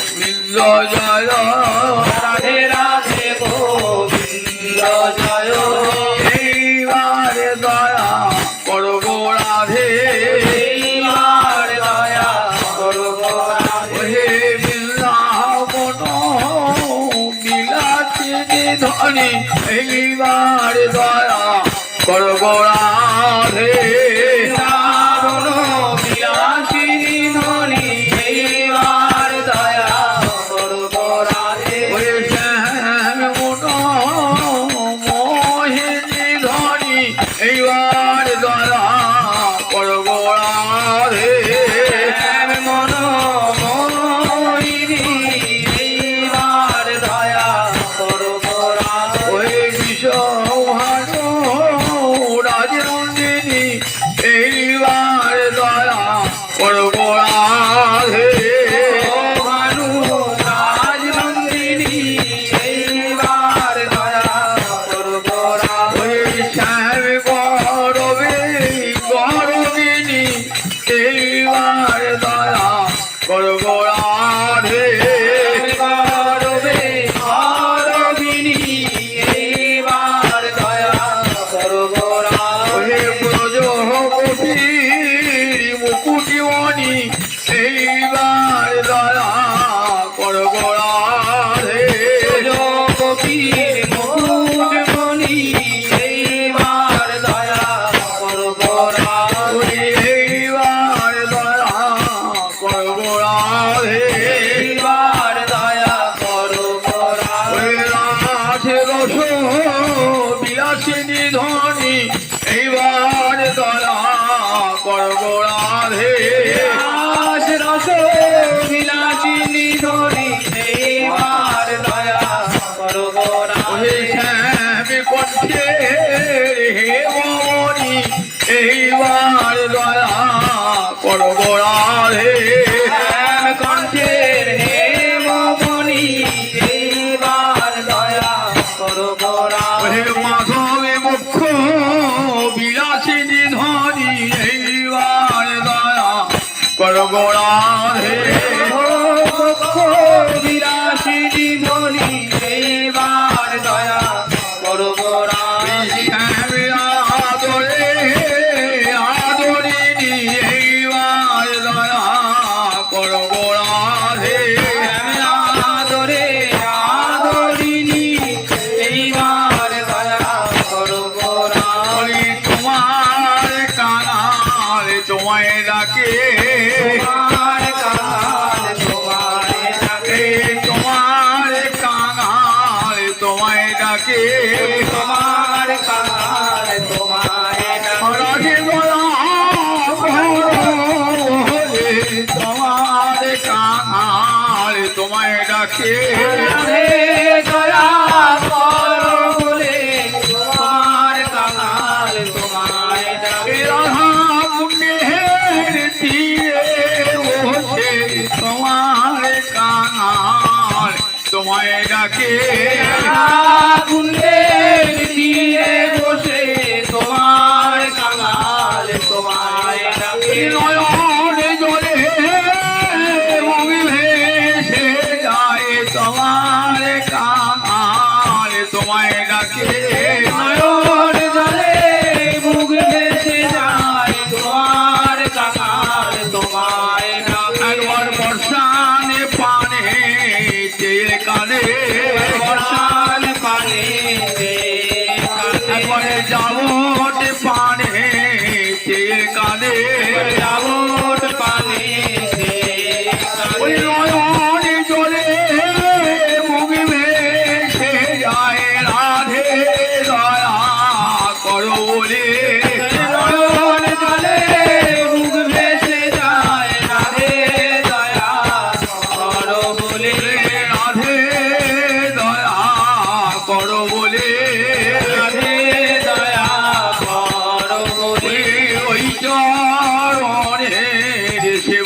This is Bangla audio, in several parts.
গোবিন্দ এই বাড় দয়া করবো রে রাজে তোমার কামার তোমার তোমায় ডাকে। তোমায় ডাকে কুণ্ডে দিয়ে বসে তোমার কাঙাল তোমায় ডাকে। নয়ন জলে মমি ভেসে যায় তোমার কাঙাল তোমায় ডাকে।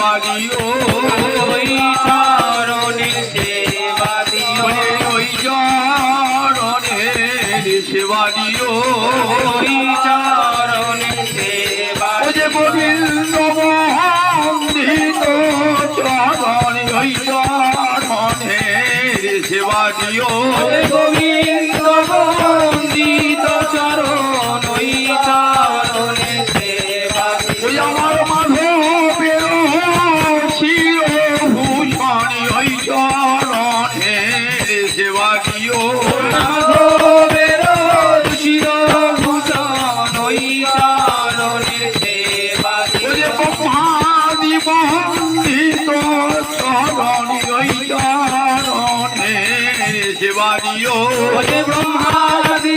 দেবাদি ওই চরণে দেবাদি ওই চরণে দেবাদি ওই চরণে দেবাদি গোবিন্দ মহিত চরণে ওই চরণে দেবাদি ওই গোবিন্দ શિવાજીઓ બ્રહ્માદિ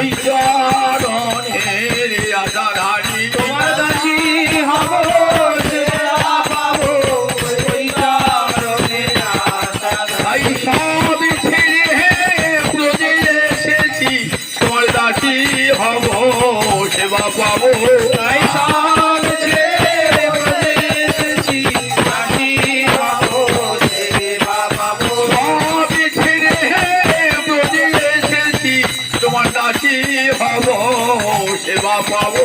ওই চরণের সেবা পাবো